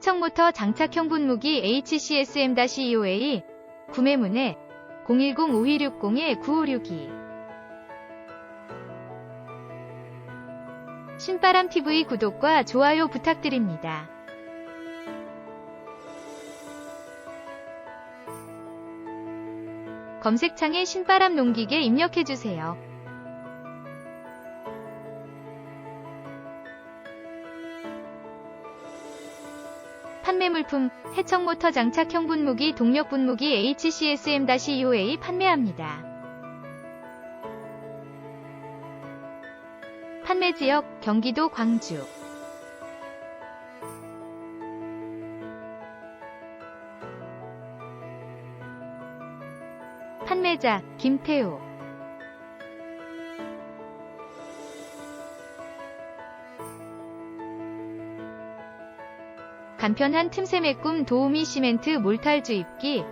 해청모터 장착형 분무기 HCSM-EOA 구매문의 010-5260-9562 신바람TV 구독과 좋아요 부탁드립니다. 검색창에 신바람 농기계 입력해주세요. 판매 물품 해청 모터 장착형 분무기 동력 분무기 HCSM-EOA 판매합니다. 판매 지역 경기도 광주 판매자 김태우 간편한 틈새 메꿈 도우미 시멘트 몰탈 주입기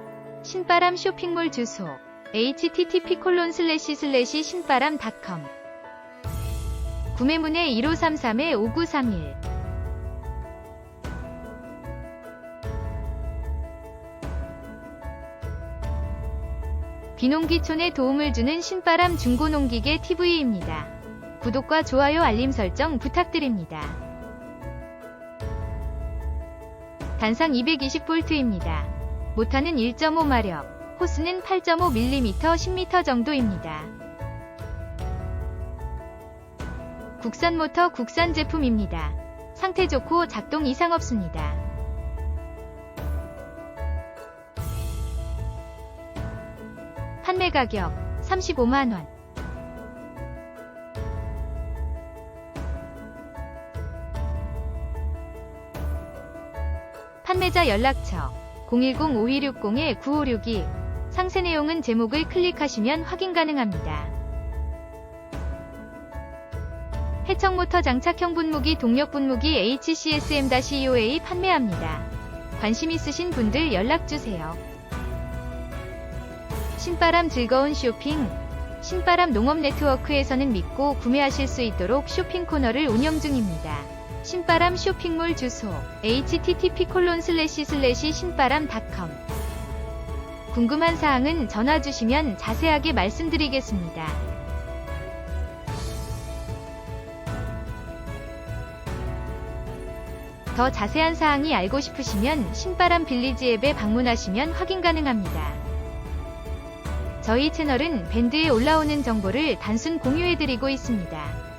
신바람 쇼핑몰 주소 http 콜론 슬래시 슬래시 신바람닷컴 구매문의 1533-5931 비농기촌에 도움을 주는 신바람 중고농기계 TV입니다. 구독과 좋아요 알림 설정 부탁드립니다. 단상 220V입니다. 모터는 1.5마력, 호스는 8.5mm 10m 정도입니다. 국산 모터 국산 제품입니다. 상태 좋고 작동 이상 없습니다. 판매 가격 35만원 판매자 연락처 010-5260-9562 상세 내용은 제목을 클릭하시면 확인 가능합니다. 해청모터 장착형 분무기 동력 분무기 HCSM-EOA 판매합니다. 관심 있으신 분들 연락주세요. 신바람 즐거운 쇼핑 신바람 농업 네트워크에서는 믿고 구매하실 수 있도록 쇼핑 코너를 운영 중입니다. 신바람 쇼핑몰 주소 http 콜론 슬래시 슬래시 신바람닷컴 궁금한 사항은 전화 주시면 자세하게 말씀드리겠습니다. 더 자세한 사항이 알고 싶으시면 신바람 빌리지 앱에 방문하시면 확인 가능합니다. 저희 채널은 밴드에 올라오는 정보를 단순 공유해드리고 있습니다.